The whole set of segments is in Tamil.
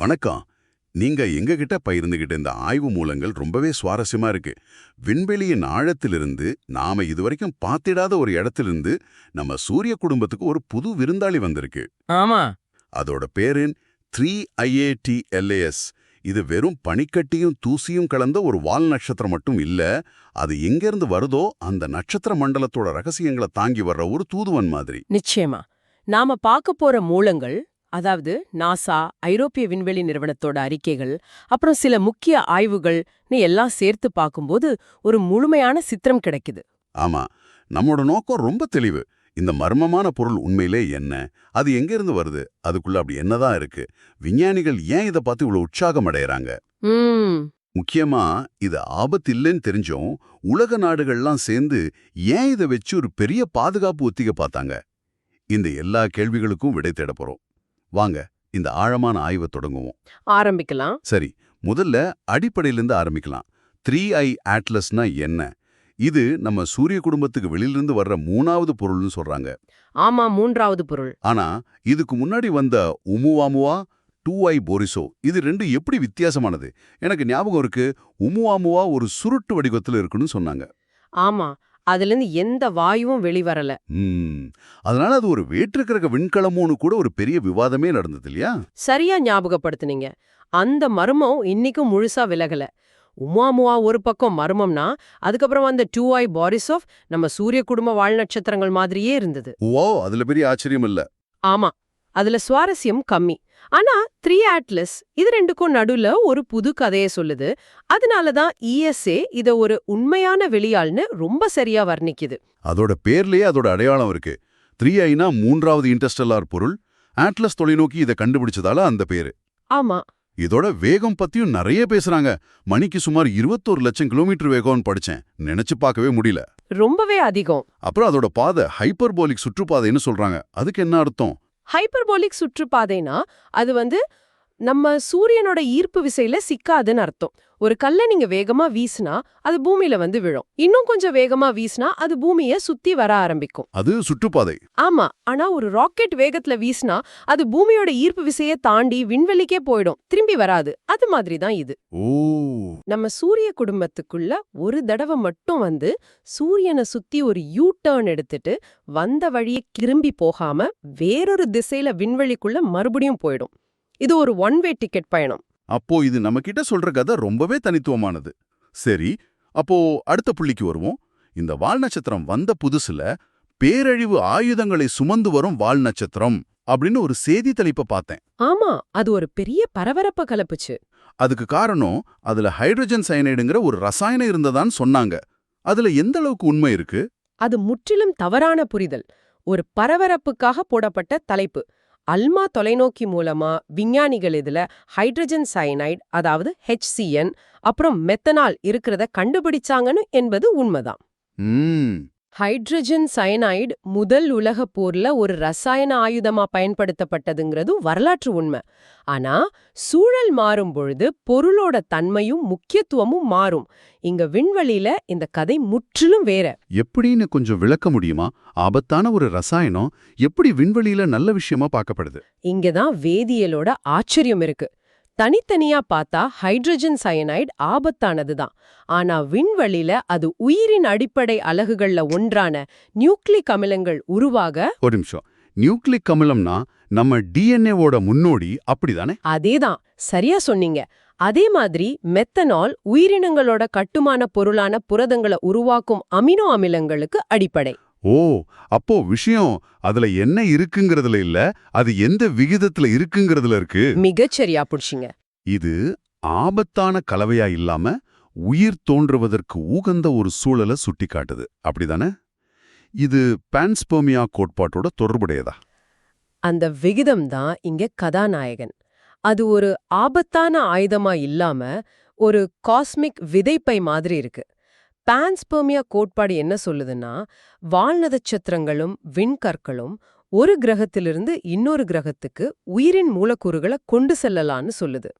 வணக்கம். நீங்க எங்க கிட்ட பகிர்ந்துகிட்ட இந்த ஆய்வு மூலங்கள் ரொம்பவே சுவாரஸ்யமா இருக்கு. விண்வெளியின் ஆழத்திலிருந்து நாம இதுவரைக்கும் பார்த்திடாத ஒரு இடத்திலிருந்து நம்ம சூரிய குடும்பத்துக்கு ஒரு புது விருந்தாளி வந்திருக்கு. ஆமா. அதோட பேரு த்ரீ ஐஏடி எல்ஏஎஸ் இது வெறும் பனிக்கட்டியும் தூசியும் கலந்த ஒரு வால் நட்சத்திரம் மட்டும் இல்ல அது எங்கிருந்து வருதோ அந்த நட்சத்திர மண்டலத்தோட ரகசியங்களை தாங்கி வர்ற ஒரு தூதுவன் மாதிரி. நிச்சயமா. நாம பார்க்க போற மூலங்கள் அதாவது நாசா ஐரோப்பிய விண்வெளி நிறுவனத்தோட அறிக்கைகள் அப்புறம் சில முக்கிய ஆய்வுகள்னு எல்லாம் சேர்த்து பார்க்கும்போது ஒரு முழுமையான சித்திரம் கிடைக்குது. ஆமா. நம்மோட நோக்கம் ரொம்ப தெளிவு. இந்த மர்மமான பொருள் உண்மையிலே என்ன? அது எங்கிருந்து வருது? அதுக்குள்ள அப்படி என்னதான் இருக்கு? விஞ்ஞானிகள் ஏன் இதை பார்த்து இவ்வளவு உற்சாகம் அடையறாங்க? முக்கியமா இது ஆபத்து இல்லைன்னு தெரிஞ்சும் உலக நாடுகள்லாம் சேர்ந்து ஏன் இதை வச்சு ஒரு பெரிய பாதுகாப்பு ஒத்திகை பார்த்தாங்க? இந்த எல்லா கேள்விகளுக்கும் விடை தேட போறோம். வாங்க இந்த ஆழமான ஆய்வை தொடங்குவோம். ஆரம்பிக்கலாம். சரி முதல்ல அடிப்படையிலிருந்து ஆரம்பிக்கலாம். த்ரீ ஐ ஆட்லஸ்னா என்ன? இது நம்ம சூரிய குடும்பத்துக்கு வெளியிலிருந்து வர்ற மூணாவது பொருள்னு சொல்றாங்க. ஆமா மூன்றாவது பொருள். ஆனா இதுக்கு முன்னாடி வந்த உமுவாமுவா டூ ஐ போரிசோ இது ரெண்டு எப்படி வித்தியாசமானது? எனக்கு ஞாபகம் இருக்கு உமுவாமுவா ஒரு சுருட்டு வடிவத்துல இருக்குன்னு சொன்னாங்க. ஆமா அதுல இருந்து எந்த வாயுவும் வெளிவரல. அதனால அது ஒரு வேற்றுக்கிரக விண்கலமோன்னு கூட ஒரு பெரிய விவாதமே நடந்தது இல்லையா? சரியா ஞாபகப்படுத்துனீங்க. அந்த மர்மம் இன்னிக்கும் முழுசா விலகல. உமாமுவா ஒரு பக்கம் மர்மம்னா அதுக்கப்புறம் வந்த டூ ஐ பாரிசோஃப் நம்ம சூரிய குடும்ப வாழ் நட்சத்திரங்கள் மாதிரியே இருந்தது. ஓ அதுல பெரிய ஆச்சரியம் இல்ல. ஆமா. அதுல சுவாரஸ்யம் கம்மி. ஆனா த்ரீ ஆட்லஸ் இது ரெண்டுக்கும் நடுவுல ஒரு புது கதைய சொல்லுது. அதனால தான் இஎஸ்ஏ இத ஒரு உண்மையான வெளியாள்னு ரொம்ப சரியா வர்ணிக்குது. அதோட பேர்லயே அதோட அடையாளம் இருக்கு. த்ரீ ஐனா மூன்றாவது இன்டர்ஸ்டெல்லார் பொருள் ஆட்லஸ் தொலைநோக்கி இதை கண்டுபிடிச்சதால அந்த பேரு. ஆமா. இதோட வேகம் பத்தியும் நிறைய பேசுறாங்க. மணிக்கு சுமார் இருபத்தோரு லட்சம் கிலோமீட்டர் வேகம்னு படிச்சேன். நினைச்சு பார்க்கவே முடியல. ரொம்பவே அதிகம். அப்புறம் அதோட பாதை ஹைப்பர்போலிக் சுற்றுப்பாதைன்னு சொல்றாங்க. அதுக்கு என்ன அர்த்தம்? ஹைப்பர்போலிக் சுற்றுப்பாதைனா அது வந்து நம்ம சூரியனோட ஈர்ப்பு விசையில சிக்காதுன்னு அர்த்தம். ஒரு கல்லை நீங்க வேகமா வீசினா அது பூமியில வந்து விழும். இன்னும் கொஞ்சம் வேகமா வீசினா அது பூமிய சுத்தி வர ஆரம்பிக்கும். அது சுற்றுப்பாதை. ஆமா ஆனா ஒரு ராக்கெட் வேகத்துல வீசினா அது பூமியோட ஈர்ப்பு விசையை தாண்டி விண்வெளிக்கே போயிடும். திரும்பி வராது. அது மாதிரி தான் இது. நம்ம சூரிய குடும்பத்துக்குள்ள ஒரு தடவை மட்டும் வந்து சூரியனை சுத்தி ஒரு யூ டர்ன் எடுத்துட்டு வந்த வழியே திரும்பி போகாம வேறொரு திசையில விண்வெளிக்குள்ள மறுபடியும் போயிடும். இது ஒரு ஒன் வே டிக்கெட் பயணம். அப்போ இது நம்ம கிட்ட சொல்ற கதை ரொம்பவே தனித்துவமானது. சரி அப்போ அடுத்த புள்ளிக்கு வருவோம். இந்த வால் நட்சத்திரம் வந்த புதுசுல பேரழிவு ஆயுதங்களை சுமந்து வரும் வால் நட்சத்திரம் அப்படின்னு ஒரு செய்தி தலைப்ப பார்த்தேன். ஆமா அது ஒரு பெரிய பரபரப்ப கலப்புச்சு. அதுக்கு காரணம் அதுல ஹைட்ரஜன் சயனைடுங்கிற ஒரு ரசாயனம் இருந்ததான்னு சொன்னாங்க. அதுல எந்த அளவுக்கு உண்மை இருக்கு? அது முற்றிலும் தவறான புரிதல். ஒரு பரபரப்புக்காக போடப்பட்ட தலைப்பு. அல்மா தொலைநோக்கி மூலமா விஞ்ஞானிகள் இதுல ஹைட்ரஜன் சயனைடு அதாவது ஹெச்சிஎன் அப்புறம் மெத்தனால் இருக்கிறத கண்டுபிடிச்சாங்கன்னு என்பது உண்மைதான். ஹைட்ரஜன் சயனைடு முதல் உலகப் போர்ல ஒரு ரசாயன ஆயுதமா பயன்படுத்தப்பட்டதுங்கிறது வரலாற்று உண்மை. ஆனா சூழல் மாறும் பொழுது பொருளோட தன்மையும் முக்கியத்துவமும் மாறும். இங்க விண்வெளியில இந்த கதை முற்றிலும் வேற. எப்படின்னு கொஞ்சம் விளக்க முடியுமா? ஆபத்தான ஒரு ரசாயனம் எப்படி விண்வெளியில நல்ல விஷயமா பார்க்கப்படுது? இங்கதான் வேதியியலோட ஆச்சரியம் இருக்கு. தனித்தனியா பார்த்தா ஹைட்ரஜன் சயனைடு ஆபத்தானதுதான். ஆனா விண்வெளியில அது உயிரின் அடிப்படை அலகுகள்ல ஒன்றான நியூக்ளிக் அமிலங்கள் உருவாக ஒரு நிமிஷம். நியூக்ளிக் அமிலம்னா நம்ம டிஎன்ஏவோட முன்னோடி அப்படிதானே? அதேதான். சரியா சொன்னீங்க. அதே மாதிரி மெத்தனால் உயிரினங்களோட கட்டுமான பொருளான புரதங்களை உருவாக்கும் அமினோ அமிலங்களுக்கு அடிப்படை. ஓ அப்போ விஷயம் அதுல என்ன இருக்குங்கிறதுல இல்ல அது எந்த விகிதத்துல இருக்குங்கிறதுல இருக்கு? மிகச்சரியா புடிச்சிங்க. இது ஆபத்தான கலவையா இல்லாம உயிர் தோன்றுவதற்கு உகந்த ஒரு சூழலை சுட்டிக்காட்டுது. அப்படிதானே? இது பான்ஸ்போமியா கோட்பாட்டோட தொடர்புடையதா? அந்த விகிதம் தான் இங்க கதாநாயகன். அது ஒரு ஆபத்தான ஆயுதமா இல்லாம ஒரு காஸ்மிக் விதைப்பை மாதிரி இருக்கு. பான்ஸ்பெர்மியா கோட்பாடு என்ன சொல்லுதுன்னா வால்நட்சத்திரங்களும் விண்கற்களும் ஒரு கிரகத்திலிருந்து இன்னொரு கிரகத்துக்கு உயிரின் மூலக்கூறுகளை கொண்டு செல்லலான்னு சொல்லுது.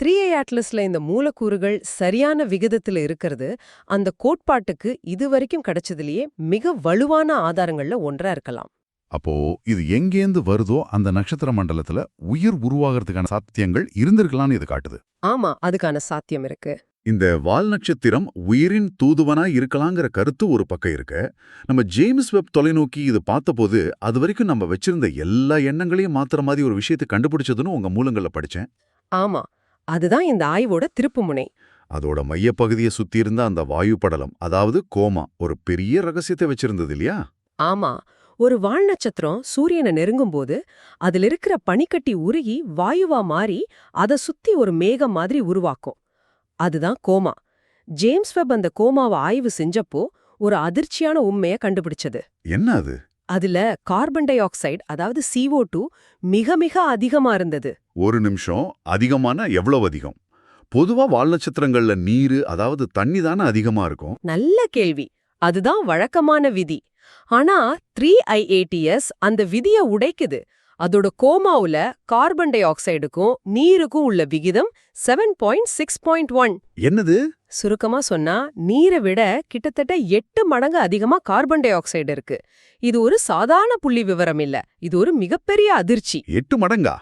த்ரீ ஏ அட்லஸ்ல இந்த மூலக்கூறுகள் சரியான விகிதத்துல இருக்கிறது அந்த கோட்பாட்டுக்கு இதுவரைக்கும் கிடைச்சதுலயே மிக வலுவான ஆதாரங்கள்ல ஒன்றா இருக்கலாம். அப்போ இது எங்கேந்து வருதோ அந்த நட்சத்திர மண்டலத்துல உயிர் உருவாகிறதுக்கான சாத்தியங்கள் இருந்திருக்கலாம்னு இது காட்டுது. ஆமா அதுக்கான சாத்தியம் இருக்கு. இந்த வால் நட்சத்திரம் உயிரின் தூதுவனா இருக்கலாங்கிற கருத்து ஒரு பக்கம் இருக்கு. நம்ம ஜேம்ஸ் வெப் தொலைநோக்கி இது பார்த்தபோது அது வரைக்கும் நம்ம வச்சிருந்த எல்லா எண்ணங்களையும் மாத்துற மாதிரி ஒரு விஷயத்தை கண்டுபிடிச்சதுன்னு உங்க மூலங்கள்ல படிச்சேன். ஆமா. அதுதான் இந்த ஆய்வோட திருப்புமுனை அதோட மையப்பகுதியை சுத்தி இருந்த அந்த வாயு படலம் அதாவது கோமா ஒரு பெரிய ரகசியத்தை வச்சிருந்தது இல்லையா? ஆமா. ஒரு வால் நட்சத்திரம் சூரியனை நெருங்கும்போது அதுல இருக்கிற பனிக்கட்டி உருகி வாயுவா மாறி அத சுத்தி ஒரு மேகம் மாதிரி உருவாக்கும். அதுதான் கோமா. ஜேம்ஸ் வெப் அந்த கோமாவை ஆய்வு செஞ்சப்போ ஒரு அதிர்ச்சியான உண்மைய கண்டுபிடிச்சது. என்ன அது? அதுல கார்பன் டை ஆக்சைடு அதாவது CO2 டூ மிக மிக அதிகமா இருந்தது. ஒரு நிமிஷம் அதிகமான எவ்வளவு அதிகம்? பொதுவா வால் நட்சத்திரங்கள்ல நீரு அதாவது தண்ணி தானே அதிகமா இருக்கும்? நல்ல கேள்வி. அதுதான் வழக்கமான விதி. ஆனா த்ரீ ஐஏடிஎஸ் அந்த விதிய உடைக்குது. அதோட கோமாவுல கார்பன் டை ஆக்சைடுக்கும் நீருக்கும் உள்ள விகிதம் seven point six point one என்னது? சுருக்கமா சொன்னா நீரை விட கிட்டத்தட்ட எட்டு மடங்கு அதிகமா கார்பன் டை ஆக்சைடு இருக்கு. இது ஒரு சாதாரண புள்ளி விவரம் இல்ல. இது ஒரு மிகப்பெரிய அதிர்ச்சி. எட்டு மடங்கா?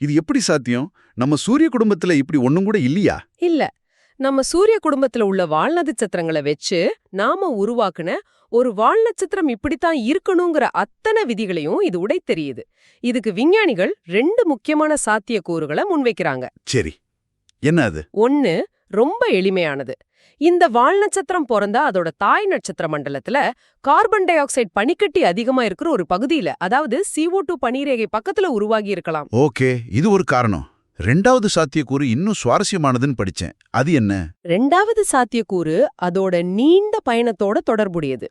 இது எப்படி சாத்தியம்? நம்ம சூரிய குடும்பத்துல இப்படி ஒண்ணும் கூட இல்லையா? இல்ல. நம்ம சூரிய குடும்பத்துல உள்ள வால் நட்சத்திரங்களை வச்சு நாம உருவாக்குன ஒரு வால் நட்சத்திரம் இப்படித்தான் இருக்கணுங்கிற அத்தனை விதிகளையும் இது உடை தெரியுது. இதுக்கு விஞ்ஞானிகள் ரெண்டு முக்கியமான சாத்தியக்கூறுகளை முன்வைக்கிறாங்க. சரி. என்ன அது? ஒன்னு ரொம்ப எளிமையானது. இந்த வால் நட்சத்திரம் பிறந்தா அதோட தாய் நட்சத்திர மண்டலத்துல கார்பன் டை ஆக்சைடு பனிக்கட்டி அதிகமா இருக்கிற ஒரு பகுதியில அதாவது CO2 டூ பனிரேகை பக்கத்துல உருவாகி இருக்கலாம். ஓகே இது ஒரு காரணம். ரெண்டாவது சாத்தியக்கூறு இன்னும் சுவாரஸ்யமானதுன்னு படிச்சேன். அது என்ன? ரெண்டாவது சாத்தியக்கூறு அதோட நீண்ட பயணத்தோட தொடர்புடையது.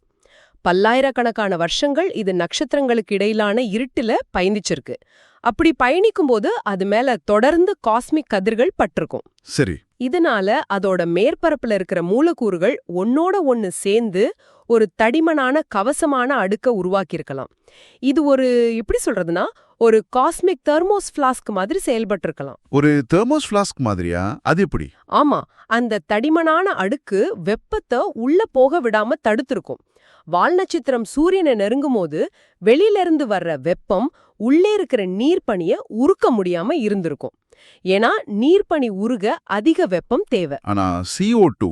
பல்லாயிரக்கணக்கான வருஷங்கள் இது நட்சத்திரங்களுக்கு இடையிலான இருட்டுல பயணிச்சிருக்கு. அப்படி பயணிக்கும்போது அது மேல தொடர்ந்து காஸ்மிக் கதிர்கள் பட்டிருக்கும். சரி. இதனால அதோட மேற்பரப்புல இருக்கிற மூலக்கூறுகள் ஒன்னோட ஒன்னு சேர்ந்து ஒரு தடிமனான கவசமான அடுக்க உருவாக்கியிருக்கலாம். இது ஒரு எப்படி சொல்றதுன்னா ஒரு காஸ்மிக் தெர்மோஸ் ஃபிளாஸ்க் மாதிரி செயல்பட்டிருக்கலாம். ஒரு தெர்மோஸ் ஃபிளாஸ்க் மாதிரியா? அது எப்படி? ஆமா அந்த தடிமனான அடுக்கு வெப்பத்தை உள்ள போக விடாம தடுத்திருக்கும். வால் நட்சத்திரம் சூரியனை நெருங்கும்போது வெளியில இருந்து வர்ற வெப்பம் உள்ளே இருக்கிற நீர்ப்பனிய உருக்க முடியாம இருந்திருக்கும். ஏன்னா நீர்ப்பனி உருக அதிக வெப்பம் தேவை. ஆனா CO2 டூ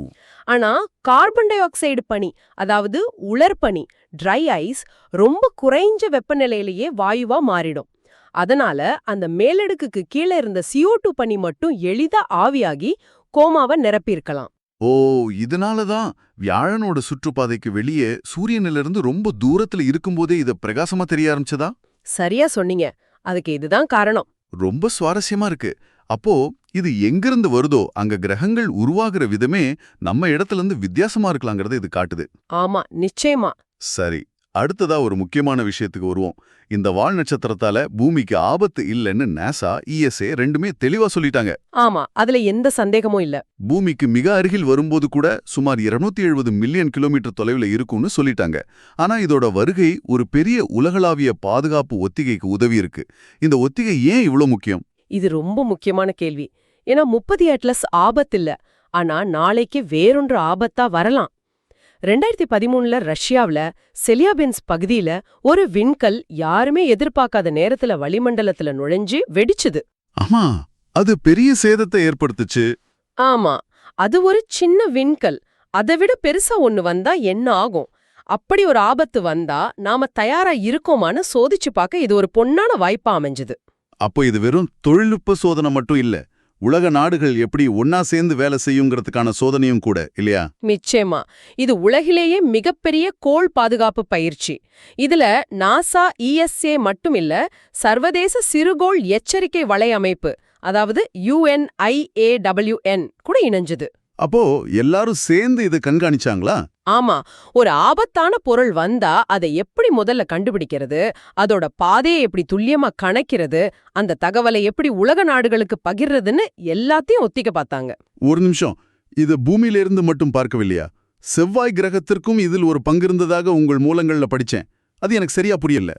ஆனா கார்பன் டை ஆக்சைடு பனி அதாவது உலர்பனி ட்ரை ஐஸ் ரொம்ப குறைஞ்ச வெப்பநிலையிலேயே வாயுவா மாறிடும். அதனால அந்த மேலடுக்குக்கு கீழே இருந்த CO2 டூ பனி மட்டும் எளிதா ஆவியாகி கோமாவை நிரப்பியிருக்கலாம். ஓ இதனால தான் வியாழனோட சுற்றுப்பாதைக்கு வெளியே சூரியனிலிருந்து ரொம்ப தூரத்துல இருக்கும்போதே இத பிரகாசமா தெரிய ஆரம்பிச்சதா? சரியா சொன்னீங்க. அதுக்கு இதுதான் காரணம். ரொம்ப சுவாரஸ்யமா இருக்கு. அப்போ இது எங்கிருந்து வருதோ அங்க கிரகங்கள் உருவாகிற விதமே நம்ம இடத்துல இருந்து வித்தியாசமா இருக்கலாங்கிறத இது காட்டுது. ஆமா நிச்சயமா. சரி. அடுத்ததா ஒரு முக்கியமான விஷயத்துக்கு வருவோம். இந்த வால் நட்சத்திரத்தால பூமிக்கு ஆபத்து இல்லைன்னு நாசா இஎஸ்ஏ ரெண்டுமே தெளிவா சொல்லிட்டாங்க. ஆமா அதுல எந்த சந்தேகமும் இல்ல. பூமிக்கு மிக அருகில் வரும்போது கூட சுமார் 270 எழுபது மில்லியன் கிலோமீட்டர் தொலைவில் இருக்கும்னு சொல்லிட்டாங்க. ஆனா இதோட வருகை ஒரு பெரிய உலகளாவிய பாதுகாப்பு ஒத்திகைக்கு உதவி இருக்கு இந்த ஒத்திகை ஏன் இவ்ளோ முக்கியம்? இது ரொம்ப முக்கியமான கேள்வி. ஏன்னா முப்பது அட்லஸ் ஆபத்தில்ல ஆனா நாளைக்கு வேறொன்று ஆபத்தா வரலாம். ரெண்டாயிரத்தி பதிமூணுல ரஷ்யாவுல செலியாபென்ஸ் பகுதியில ஒரு விண்கல் யாருமே எதிர்பார்க்காத நேரத்துல வளிமண்டலத்துல நுழைஞ்சு வெடிச்சுது. ஆமா அது பெரிய சேதத்தை ஏற்படுத்துச்சு. ஆமா அது ஒரு சின்ன விண்கல். அதை விட பெருசா ஒன்னு வந்தா என்ன ஆகும்? அப்படி ஒரு ஆபத்து வந்தா நாம தயாரா இருக்கோமான்னு சோதிச்சு பார்க்க இது ஒரு பொன்னான வாய்ப்பா அமைஞ்சது. அப்போ இது வெறும் தொழில்நுட்ப சோதனை மட்டும் இல்ல. உலக நாடுகள் எப்படி ஒன்னா சேர்ந்து வேலை செய்யுங்கிறதுக்கான சோதனையும் கூட இல்லையா? நிச்சயமா. இது உலகிலேயே மிகப்பெரிய கோள் பாதுகாப்பு பயிற்சி. இதுல நாசா இஎஸ்ஏ மட்டும் இல்ல சர்வதேச சிறுகோள் எச்சரிக்கை வலையமைப்பு அதாவது யுஎன்ஐஏடபிள்யூஎன் கூட இணைஞ்சது. அப்போ எல்லாரும் சேர்ந்து இதை கண்காணிச்சாங்களா? ஆமா. ஒரு ஆபத்தான பொருள் வந்தா அதை எப்படி முதல்ல கண்டுபிடிக்கிறது? அதோட பாதையை எப்படி துல்லியமா கணக்கிறது? அந்த தகவலை எப்படி உலக நாடுகளுக்கு பகிர்றதுன்னு எல்லாத்தையும் ஒத்திக்க பார்த்தாங்க. ஒரு நிமிஷம். இது பூமியிலிருந்து மட்டும் பார்க்கவில்லையா? செவ்வாய் கிரகத்திற்கும் இதில் ஒரு பங்கு இருந்ததாக உங்கள் மூலங்கள்ல படிச்சேன். அது எனக்கு சரியா புரியல.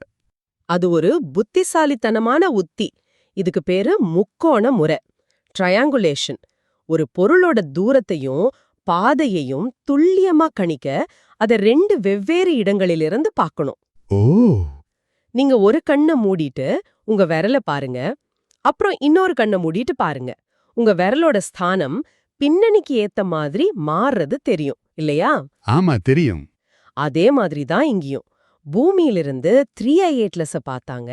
அது ஒரு புத்திசாலித்தனமான உத்தி. இதுக்கு பேரு முக்கோண முறை. ட்ரையாங்குலேஷன் ஒரு பொருளோட தூரத்தையும் பாதையையும் துல்லியமா கணிக்க அத ரெண்டு வெவ்வேறு இடங்களிலிருந்து பார்க்கணும். ஓ! நீங்க ஒரு கண்ணை மூடிட்டு உங்க விரல பாருங்க. அப்புறம் இன்னொரு கண்ணை மூடிட்டு பாருங்க. உங்க விரலோட ஸ்தானம் பின்னணிக்கு ஏத்த மாதிரி மாறுறது தெரியும் இல்லையா? ஆமா தெரியும். அதே மாதிரி தான் இங்கேயும். பூமியிலிருந்து த்ரீ ஐ எயிட்லஸ பார்த்தாங்க.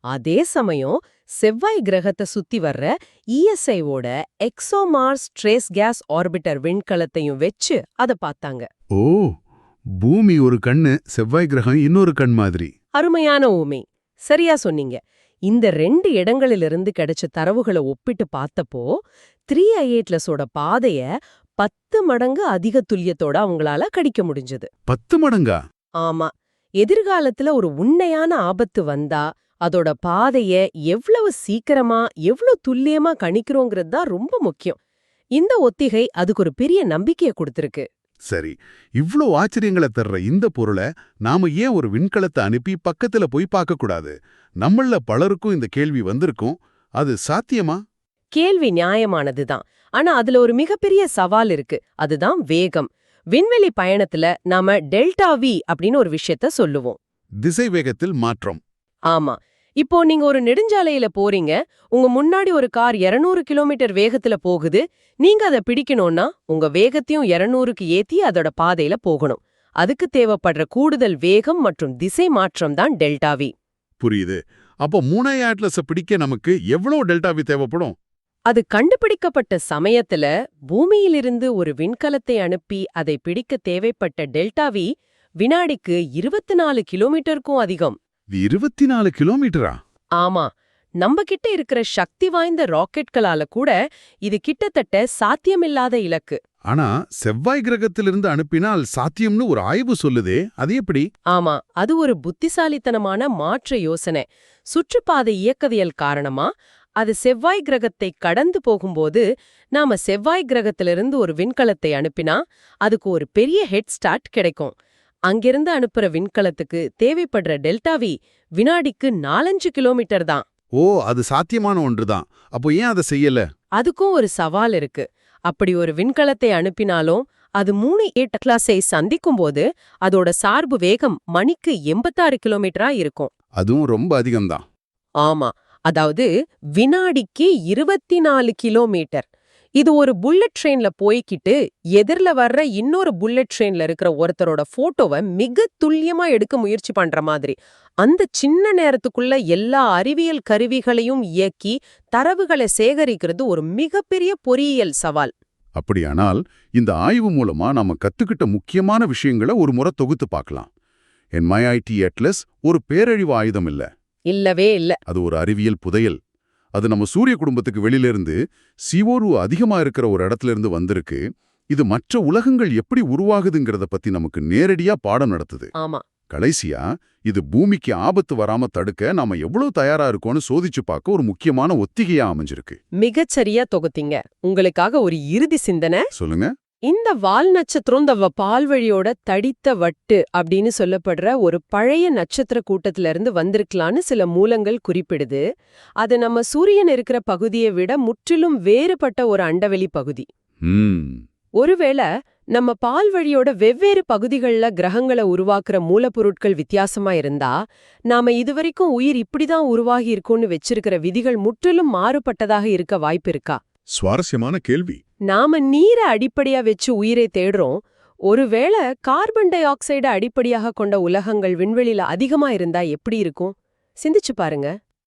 அதே சமயம் செவ்வாய் கிரகத்தை சுத்தி வர்ற இஎஸ்ஐவோட எக்ஸோமார்ஸ் ட்ரேஸ் கேஸ் ஆர்பிட்டர் விண்கலத்தையும் வச்சு அத பார்த்தாங்க. ஓ பூமி ஒரு கண்ணு செவ்வாய் கிரகம் இன்னொரு கண் மாதிரி. அருமையான ஊமை. சரியா சொன்னீங்க. இந்த ரெண்டு இடங்களிலிருந்து கிடைச்ச தரவுகளை ஒப்பிட்டு பார்த்தப்போ த்ரீ ஐ எயிட்லஸோட பாதைய பத்து மடங்கு அதிக துல்லியத்தோட அவங்களால கடிக்க முடிஞ்சது. பத்து மடங்கா? ஆமா. எதிர்காலத்துல ஒரு உண்மையான ஆபத்து வந்தா அதோட பாதைய எவ்வளவு சீக்கிரமா எவ்வளவு துல்லியமா கணிக்கிறோங்கிறது தான் ரொம்ப முக்கியம். இந்த ஒத்திகை அதுக்கு ஒரு பெரிய நம்பிக்கையை கொடுத்திருக்கு. சரி இவ்ளோ ஆச்சரியங்களை தர்ற இந்த பொருளை நாம ஏன் ஒரு விண்கலத்தை அனுப்பி பக்கத்துல போய் பார்க்க கூடாது? நம்மள பலருக்கும் இந்த கேள்வி வந்திருக்கும். அது சாத்தியமா? கேள்வி நியாயமானதுதான் ஆனா அதுல ஒரு மிகப்பெரிய சவால் இருக்கு. அதுதான் வேகம். விண்வெளி பயணத்துல நாம டெல்டா வி அப்படின்னு ஒரு விஷயத்த சொல்லுவோம். திசை வேகத்தில் மாற்றம். ஆமா. இப்போ நீங்க ஒரு நெடுஞ்சாலையில போறீங்க உங்க முன்னாடி ஒரு கார் 200 கிலோமீட்டர் வேகத்துல போகுது நீங்க அதை பிடிக்கணும்னா உங்க வேகத்தையும் 200க்கு ஏத்தி அதோட பாதையில போகணும். அதுக்கு தேவைப்படுற கூடுதல் வேகம் மற்றும் திசை மாற்றம் தான் டெல்டா வி. புரியுது. அப்போ மூணை ஆட்லஸ பிடிக்க நமக்கு எவ்வளவு டெல்டாவி தேவைப்படும்? அது கண்டுபிடிக்கப்பட்ட சமயத்துல பூமியிலிருந்து ஒரு விண்கலத்தை அனுப்பி அதை பிடிக்க தேவைப்பட்ட டெல்டா வி வினாடிக்கு 24 கிலோமீட்டருக்கும் அதிகம். இருபத்தி நாலு கிலோமீட்டரா? ஆமா. நம்ம கிட்ட இருக்கிற சக்தி வாய்ந்த ராக்கெட்களால கூட இது கிட்டத்தட்ட சாத்தியமில்லாத இலக்கு. ஆனா செவ்வாய் கிரகத்திலிருந்து அனுப்பினால் சாத்தியம்னு ஒரு ஆய்வு சொல்லுதே அது எப்படி? ஆமா அது ஒரு புத்திசாலித்தனமான மாற்று யோசனை. சுற்றுப்பாதை இயக்கவியல் காரணமா? அது செவ்வாய் கிரகத்தை கடந்து போகும்போது நாம செவ்வாய் கிரகத்திலிருந்து ஒரு விண்கலத்தை அனுப்பினா அதுக்கு ஒரு பெரிய ஹெட் ஸ்டார்ட் கிடைக்கும். அங்கிருந்து அனுப்புற விண்கலத்துக்கு தேவைப்படுற டெல்டாவி வினாடிக்கு நாலஞ்சு கிலோமீட்டர் தான். ஓ அது சாத்தியமான ஒன்றுதான். அப்போ ஏன் அதை செய்யல? அதுக்கும் ஒரு சவால் இருக்கு. அப்படி ஒரு விண்கலத்தை அனுப்பினாலும் அது மூணு எட்டு கிளாஸை சந்திக்கும்போது அதோட சார்பு வேகம் மணிக்கு எண்பத்தாறு கிலோமீட்டரா இருக்கும். அதுவும் ரொம்ப அதிகம்தான். ஆமா. அதாவது வினாடிக்கு இருபத்தி நாலு கிலோமீட்டர். இது ஒரு புல்லட் ட்ரெயின்ல போய்க்கிட்டு எதிர்ல வர்ற இன்னொரு புல்லட் ட்ரெயின்ல இருக்கிற ஒருத்தரோட போட்டோவை மிக துல்லியமா எடுக்க முயற்சி பண்ற மாதிரி. அந்த சின்ன நேரத்துக்குள்ள எல்லா அறிவியல் கருவிகளையும் இயக்கி தரவுகளை சேகரிக்கிறது ஒரு மிகப்பெரிய பொறியியல் சவால். அப்படியானால் இந்த ஆய்வு மூலமா நாம கத்துக்கிட்ட முக்கியமான விஷயங்களை ஒரு முறை தொகுத்து பார்க்கலாம். என் மைஐடி அட்லஸ் ஒரு பேரழிவு ஆயுதம் இல்ல. இல்லவே இல்ல. அது ஒரு அறிவியல் புதையல். அது நம்ம சூரிய குடும்பத்துக்கு வெளியிலிருந்து CO2 அதிகமா இருக்கிற ஒரு இடத்துல இருந்து வந்திருக்கு. இது மற்ற உலகங்கள் எப்படி உருவாகுதுங்கிறத பத்தி நமக்கு நேரடியா பாடம் நடத்துது. ஆமா. கடைசியா இது பூமிக்கு ஆபத்து வராம தடுக்க நாம எவ்வளவு தயாரா இருக்கோம்னு சோதிச்சு பார்க்க ஒரு முக்கியமான ஒத்திகையா அமைஞ்சிருக்கு. மிகச்சரியா தொகுத்தீங்க. உங்களுக்காக ஒரு இறுதி சிந்தனை. சொல்லுங்க. இந்த வால் நட்சத்திரம் இந்த பால்வழியோட தடித்த வட்டு அப்படின்னு சொல்லப்படுற ஒரு பழைய நட்சத்திர கூட்டத்துல இருந்து வந்திருக்கலான்னு சில மூலங்கள் குறிப்பிடுது. அது நம்ம சூரியன் இருக்கிற பகுதியை விட முற்றிலும் வேறுபட்ட ஒரு அண்டவெளி பகுதி. ம். ஒருவேளை நம்ம பால்வழியோட வெவ்வேறு பகுதிகள்ல கிரகங்களை உருவாக்குற மூலப்பொருட்கள் வித்தியாசமா இருந்தா நாம இதுவரைக்கும் உயிர் இப்படிதான் உருவாகி இருக்கும்னு வச்சிருக்கிற விதிகள் முற்றிலும் மாறுபட்டதாக இருக்க வாய்ப்பு இருக்கா? சுவாரஸ்யமான கேள்வி. நாம நீரை அடிப்படையா வச்சு உயிரை தேடுறோம். ஒருவேளை கார்பன் டை ஆக்சைடை அடிப்படையாக கொண்ட உலகங்கள் விண்வெளியில அதிகமா இருந்தா எப்படி இருக்கும்? சிந்திச்சு பாருங்க.